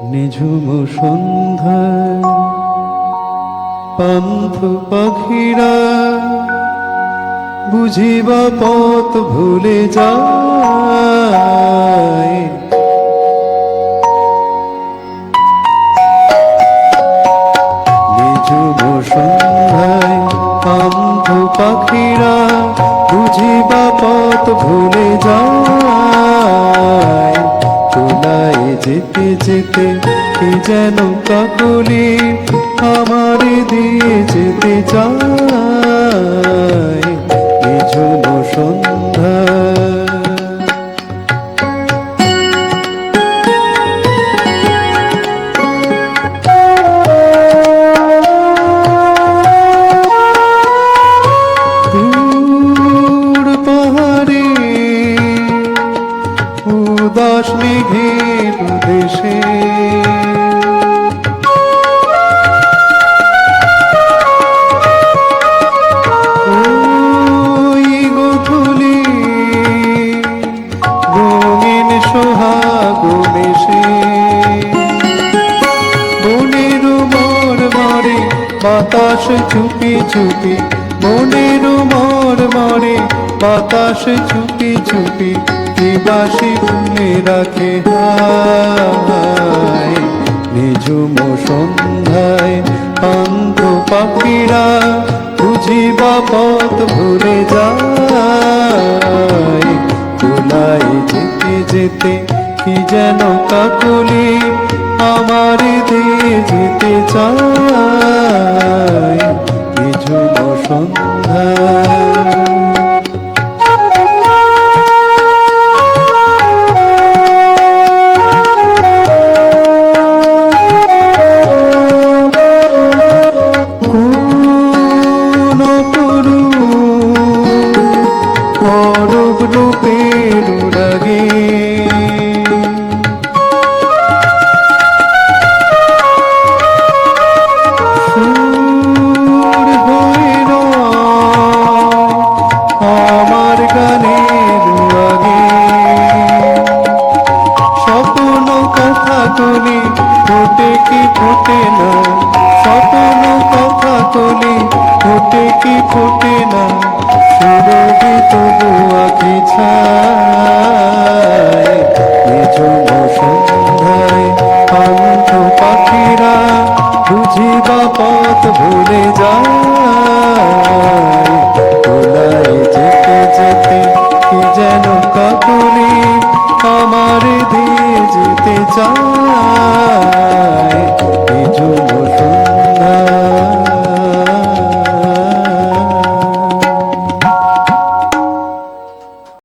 নিঝুম সন্ধ্যায় পান্থ পাখিরা বুঝিবা পথ ভুলে যায়। নিঝুম সন্ধ্যায় পান্থ পাখিরা বুঝিবা পথ ভুলে যায়। যেতে যেতে কি যেন কাকলি আমার দিয়ে যেতে চায়। সন্ধ্যা। উদাস মেঘের দেশে বাতাস চুপি চুপি মনের মরে বাতাস চুপি চুপি দিবাসী ভুলে রাখে হায়। নিঝুম সন্ধ্যায় অন্ধ পাখিরা বুঝিবা পথ ভুলে যায়। তোলাই যেতে যেতে কি যেন কাকলি আমার দিয়ে যেতে চায়। অরূপ রূপের সুর হয়ে আমার গানের আগে স্বপ্ন কথা তুলি ফোটে কি ফোটে না স্বপ্ন কথা তুলি ফোটে কি ফোটে না সুরভি তবু আঁকি ছায় নিঝুম সন্ধ্যায় পাখিরা বুঝিবা পথ ভুলে যায়। তোলায় যেতে যেতে কি যেন কাকুলি আমার দিয়ে যেতে চায়।